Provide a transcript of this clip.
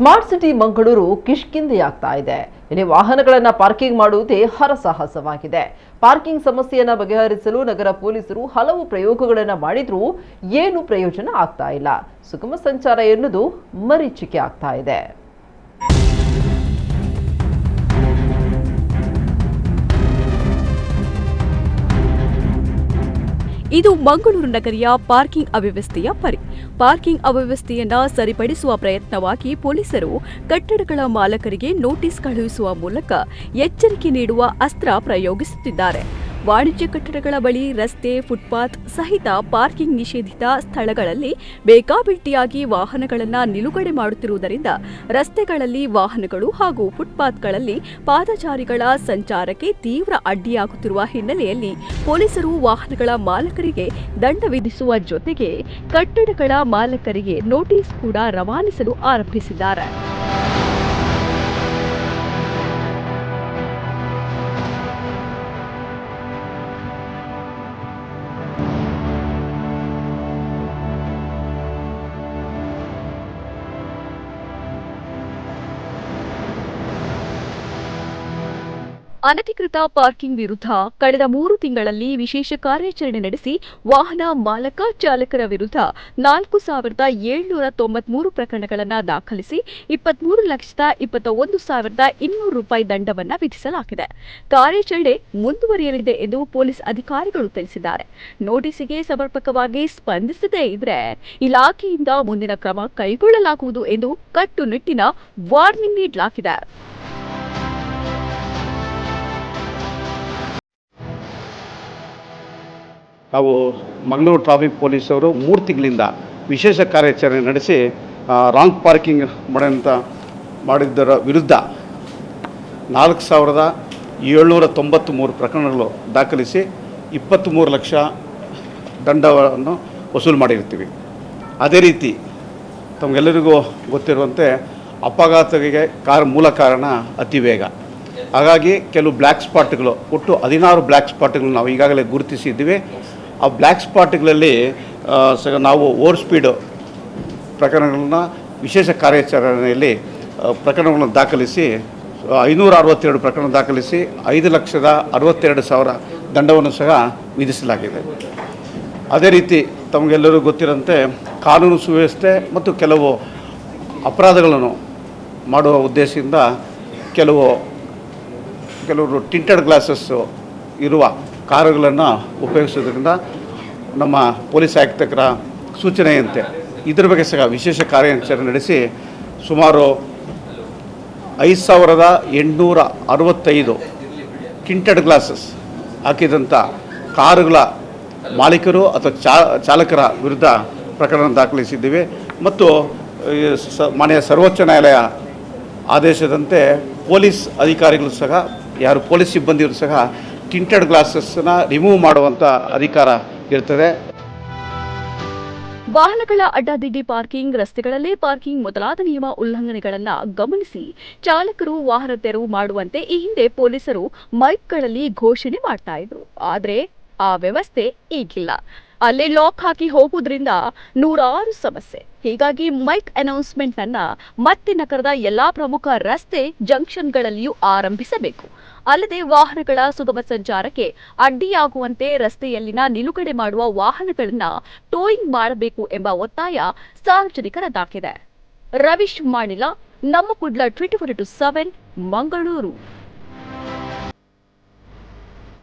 Smart city Mangaluru ಕಿಷ್ಕಿಂದೆಯಾಗ್ತಾ ಇದೆ. ಇಲ್ಲಿ ವಾಹನಗಳನ್ನು ಪಾರ್ಕಿಂಗ್ ಮಾಡುವುದೇ ಹರಸಾಹಸವಾಗಿದೆ. ಪಾರ್ಕಿಂಗ್ ಸಮಸ್ಯೆಯನ್ನು ಬಗೆಹರಿಸಲು ನಗರ ಪೊಲೀಸರು ಹಲವು ಪ್ರಯೋಗಗಳನ್ನು ಮಾಡಿದ್ರೂ ಏನು ಪ್ರಯೋಜನ ಆಗ್ತಾ ಇಲ್ಲ. ಸುಗಮ ಸಂಚಾರ ಎನ್ನುವುದು ಮರೀಚಿಕೆ ಆಗ್ತಾ ಇದೆ. ಇದು ಮಂಗಳೂರು ನಗರಿಯ ಪಾರ್ಕಿಂಗ್ ಅವ್ಯವಸ್ಥೆಯ ಪರಿ. ಪಾರ್ಕಿಂಗ್ ಅವ್ಯವಸ್ಥೆಯನ್ನ ಸರಿಪಡಿಸುವ ಪ್ರಯತ್ನವಾಗಿ ಪೊಲೀಸರು ಕಟ್ಟಡಗಳ ಮಾಲಕರಿಗೆ ನೋಟಿಸ್ ಕಳುಹಿಸುವ ಮೂಲಕ ಎಚ್ಚರಿಕೆ ನೀಡುವ ಅಸ್ತ್ರ ಪ್ರಯೋಗಿಸುತ್ತಿದ್ದಾರೆ. ವಾಣಿಜ್ಯ ಕಟ್ಟಡಗಳ ಬಳಿ ರಸ್ತೆ, ಫುಟ್ಪಾತ್ ಸಹಿತ ಪಾರ್ಕಿಂಗ್ ನಿಷೇಧಿತ ಸ್ಥಳಗಳಲ್ಲಿ ಬೇಕಾಬಿಟ್ಟಿಯಾಗಿ ವಾಹನಗಳನ್ನು ನಿಲುಗಡೆ ಮಾಡುತ್ತಿರುವುದರಿಂದ ರಸ್ತೆಗಳಲ್ಲಿ ವಾಹನಗಳು ಹಾಗೂ ಫುಟ್ಪಾತ್ಗಳಲ್ಲಿ ಪಾದಚಾರಿಗಳ ಸಂಚಾರಕ್ಕೆ ತೀವ್ರ ಅಡ್ಡಿಯಾಗುತ್ತಿರುವ ಹಿನ್ನೆಲೆಯಲ್ಲಿ ಪೊಲೀಸರು ವಾಹನಗಳ ಮಾಲಕರಿಗೆ ದಂಡ ವಿಧಿಸುವ ಜೊತೆಗೆ ಕಟ್ಟಡಗಳ ಮಾಲಕರಿಗೆ ನೋಟಿಸ್ ಕೂಡ ರವಾನಿಸಲು ಆರಂಭಿಸಿದ್ದಾರೆ. ಅನಧಿಕೃತ ಪಾರ್ಕಿಂಗ್ ವಿರುದ್ಧ ಕಳೆದ ಮೂರು ತಿಂಗಳಲ್ಲಿ ವಿಶೇಷ ಕಾರ್ಯಾಚರಣೆ ನಡೆಸಿ ವಾಹನ ಮಾಲಕ ಚಾಲಕರ ವಿರುದ್ಧ ನಾಲ್ಕು ಸಾವಿರದ ಏಳ್ನೂರ ತೊಂಬತ್ಮೂರು ಪ್ರಕರಣಗಳನ್ನು ದಾಖಲಿಸಿ ಇಪ್ಪತ್ಮೂರು ಲಕ್ಷದ ಇಪ್ಪತ್ತ ಒಂದು ಸಾವಿರದ ಇನ್ನೂರು ರೂಪಾಯಿ ದಂಡವನ್ನು ವಿಧಿಸಲಾಗಿದೆ. ಕಾರ್ಯಾಚರಣೆ ಮುಂದುವರಿಯಲಿದೆ ಎಂದು ಪೊಲೀಸ್ ಅಧಿಕಾರಿಗಳು ತಿಳಿಸಿದ್ದಾರೆ. ನೋಟಿಸಿಗೆ ಸಮರ್ಪಕವಾಗಿ ಸ್ಪಂದಿಸದೇ ಇದ್ರೆ ಇಲಾಖೆಯಿಂದ ಮುಂದಿನ ಕ್ರಮ ಕೈಗೊಳ್ಳಲಾಗುವುದು ಎಂದು ಕಟ್ಟುನಿಟ್ಟಿನ ವಾರ್ನಿಂಗ್ ನೀಡಲಾಗಿದೆ. ನಾವು ಮಂಗಳೂರು ಟ್ರಾಫಿಕ್ ಪೊಲೀಸವರು ಮೂರು ತಿಂಗಳಿಂದ ವಿಶೇಷ ಕಾರ್ಯಾಚರಣೆ ನಡೆಸಿ ರಾಂಗ್ ಪಾರ್ಕಿಂಗ್ ಮಾಡೋಂಥ ಮಾಡಿದ್ದರ ವಿರುದ್ಧ ನಾಲ್ಕು ಸಾವಿರದ ಏಳ್ನೂರ ತೊಂಬತ್ತ್ಮೂರು ಪ್ರಕರಣಗಳು ದಾಖಲಿಸಿ ಇಪ್ಪತ್ತ್ಮೂರು ಲಕ್ಷ ದಂಡವನ್ನು ವಸೂಲು ಮಾಡಿರ್ತೀವಿ. ಅದೇ ರೀತಿ ತಮಗೆಲ್ಲರಿಗೂ ಗೊತ್ತಿರುವಂತೆ ಅಪಘಾತಕ್ಕೆ ಕಾರ್ ಮೂಲ ಕಾರಣ ಅತಿ ವೇಗ. ಹಾಗಾಗಿ ಕೆಲವು ಬ್ಲ್ಯಾಕ್ ಸ್ಪಾಟ್ಗಳು ಒಟ್ಟು ಹದಿನಾರು ಬ್ಲ್ಯಾಕ್ ಸ್ಪಾಟ್ಗಳು ನಾವು ಈಗಾಗಲೇ ಗುರುತಿಸಿದ್ದೀವಿ. ಆ ಬ್ಲ್ಯಾಕ್ ಸ್ಪಾಟ್ಗಳಲ್ಲಿ ನಾವು ಓವರ್ ಸ್ಪೀಡು ಪ್ರಕರಣಗಳನ್ನ ವಿಶೇಷ ಕಾರ್ಯಾಚರಣೆಯಲ್ಲಿ ಪ್ರಕರಣಗಳನ್ನು ದಾಖಲಿಸಿ ಐನೂರ ಅರವತ್ತೆರಡು ಪ್ರಕರಣ ದಾಖಲಿಸಿ, ಐದು ಲಕ್ಷದ ಅರವತ್ತೆರಡು ಸಾವಿರ ದಂಡವನ್ನು ಸಹ ವಿಧಿಸಲಾಗಿದೆ. ಅದೇ ರೀತಿ ತಮಗೆಲ್ಲರೂ ಗೊತ್ತಿರೋಂತೆ ಕಾನೂನು ಸುವ್ಯವಸ್ಥೆ ಮತ್ತು ಕೆಲವು ಅಪರಾಧಗಳನ್ನು ಮಾಡುವ ಉದ್ದೇಶದಿಂದ ಕೆಲವು, ಕೆಲವರು ಟಿಂಟೆಡ್ ಗ್ಲಾಸಸ್ಸು ಇರುವ ಕಾರುಗಳನ್ನು ಉಪಯೋಗಿಸೋದ್ರಿಂದ ನಮ್ಮ ಪೊಲೀಸ್ ಆಯುಕ್ತಕರ ಸೂಚನೆಯಂತೆ ಇದರ ಬಗ್ಗೆ ಸಹ ವಿಶೇಷ ಕಾರ್ಯಾಚರಣೆ ನಡೆಸಿ ಸುಮಾರು ಐದು ಸಾವಿರದ ಎಂಟುನೂರ ಅರವತ್ತೈದು ಟಿಂಟೆಡ್ ಗ್ಲಾಸಸ್ ಹಾಕಿದಂಥ ಕಾರುಗಳ ಮಾಲೀಕರು ಅಥವಾ ಚಾಲಕರ ವಿರುದ್ಧ ಪ್ರಕರಣ ದಾಖಲಿಸಿದ್ದೀವಿ. ಮತ್ತು ಮಾನ್ಯ ಸರ್ವೋಚ್ಚ ನ್ಯಾಯಾಲಯ ಆದೇಶದಂತೆ ಪೊಲೀಸ್ ಅಧಿಕಾರಿಗಳು ಸಹ, ಯಾರು ಪೊಲೀಸ್ ಸಿಬ್ಬಂದಿಯವರು ಸಹ ಟಿಂಟೆಡ್ ಗ್ಲಾಸಸ್ನ ರಿಮೂವ್ ಮಾಡುವಂತ ಅಧಿಕಾರ ಇರ್ತದೆ. ವಾಹನಗಳ ಅಡ್ಡಾದಿಡ್ಡಿ ಪಾರ್ಕಿಂಗ್, ರಸ್ತೆಗಳಲ್ಲೇ ಪಾರ್ಕಿಂಗ್ ಮೊದಲಾದ ನಿಯಮ ಉಲ್ಲಂಘನೆಗಳನ್ನ ಗಮನಿಸಿ ಚಾಲಕರು ವಾಹನ ತೆರವು ಮಾಡುವಂತೆ ಈ ಹಿಂದೆ ಪೊಲೀಸರು ಮೈಕ್ಗಳಲ್ಲಿ ಘೋಷಣೆ ಮಾಡ್ತಾ ಇದ್ರು. ಆದರೆ ಆ ವ್ಯವಸ್ಥೆ ಈಗಿಲ್ಲ. ಅಲ್ಲೇ ಲಾಕ್ ಹಾಕಿ ಹೋಗುವುದರಿಂದ ನೂರಾರು ಸಮಸ್ಯೆ. ಹೀಗಾಗಿ ಮೈಕ್ ಅನೌನ್ಸ್ಮೆಂಟ್ ಅನ್ನ ಮತ್ತೆ ನಗರದ ಎಲ್ಲಾ ಪ್ರಮುಖ ರಸ್ತೆ ಜಂಕ್ಷನ್ಗಳಲ್ಲಿಯೂ ಆರಂಭಿಸಬೇಕು. ಅಲ್ಲದೆ ವಾಹನಗಳ ಸುಗಮ ಸಂಚಾರಕ್ಕೆ ಅಡ್ಡಿಯಾಗುವಂತೆ ರಸ್ತೆಯಲ್ಲಿನ ನಿಲುಗಡೆ ಮಾಡುವ ವಾಹನಗಳನ್ನ ಟೋಯಿಂಗ್ ಮಾಡಬೇಕು ಎಂಬ ಒತ್ತಾಯ ಸಾರ್ವಜನಿಕರದ್ದಾಗಿದೆ ರವೀಶ್ ಮಾಡಿಲ ನಮ್ಮ Kudla twenty four to seven Mangaluru.